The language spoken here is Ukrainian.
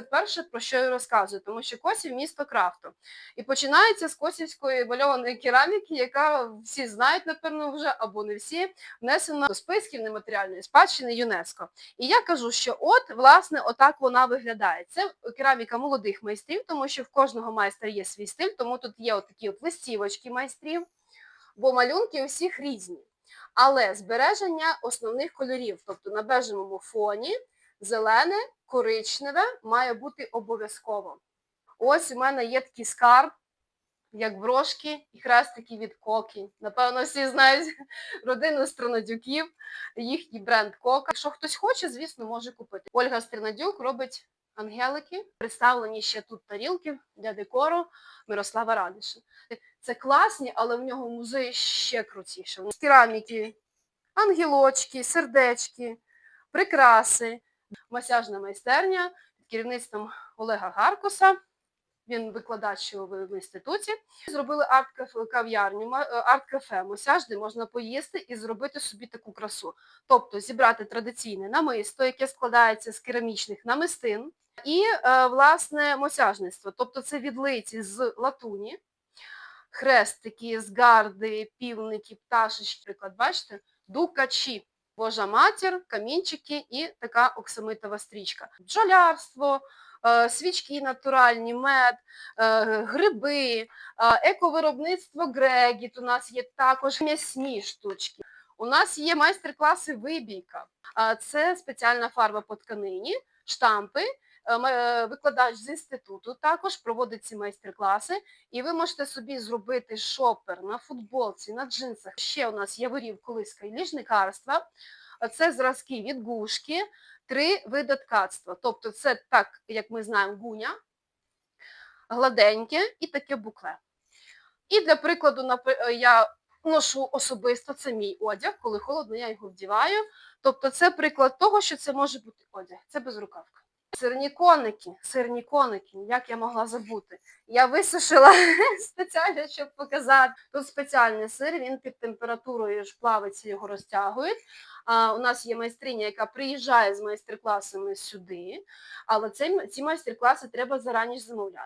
це перше, про що я розказую, тому що Косів місто крафту. І починається з косівської мальованої кераміки, яка всі знають, напевно, вже або не всі, внесена до списків нематеріальної спадщини ЮНЕСКО. І я кажу, що от, власне, отак вона виглядає. Це кераміка молодих майстрів, тому що в кожного майстра є свій стиль, тому тут є отакі от листівочки майстрів, бо малюнки у всіх різні. Але збереження основних кольорів, тобто на бежевому фоні, зелене, коричневе має бути обов'язково. Ось у мене є такий скарб, як брошки і хрестики від Кокі. Напевно, всі знають родину Стронадюків, їхній бренд Кока. Якщо хтось хоче, звісно, може купити. Ольга Стринадюк робить ангелики, представлені ще тут тарілки для декору Мирослава Радиша. Це класні, але в нього музей ще крутіше. Кераміки, ангелочки, сердечки, прикраси, масяжна майстерня під керівництвом Олега Гаркуса. Він викладач в інституті. Зробили арт-кав'ярню, е, арт-кафе, масяж, де можна поїсти і зробити собі таку красу. Тобто зібрати традиційне намисто, яке складається з керамічних намистин, і, е, власне, мосяжництво. Тобто це відлиті з латуні, хрестики, з гарди, півники, пташечки, приклад, бачите, дукачі. Божа матір, камінчики і така оксамитова стрічка. Бджолярство, е, свічки натуральні, мед, е, гриби, е, ековиробництво Грегіт. У нас є також м'ясні штучки. У нас є майстер-класи вибійка. Це спеціальна фарба по тканині, штампи. Е, е, Викладач з інституту також проводить ці майстер-класи, і ви можете собі зробити шопер на футболці, на джинсах. Ще у нас яворів, колиска і ліжникарства. Це зразки від гушки, три види ткацтва. Тобто це так, як ми знаємо, гуня, гладеньке і таке букле. І для прикладу, е, я ношу особисто, це мій одяг, коли холодно, я його вдіваю. Тобто це приклад того, що це може бути одяг, це безрукавка. Сирні коники, сирні коники, як я могла забути. Я висушила спеціально, щоб показати. Тут спеціальний сир, він під температурою ж плавиться, його розтягують. А, у нас є майстриня, яка приїжджає з майстер-класами сюди, але ці майстер-класи треба зарані замовляти.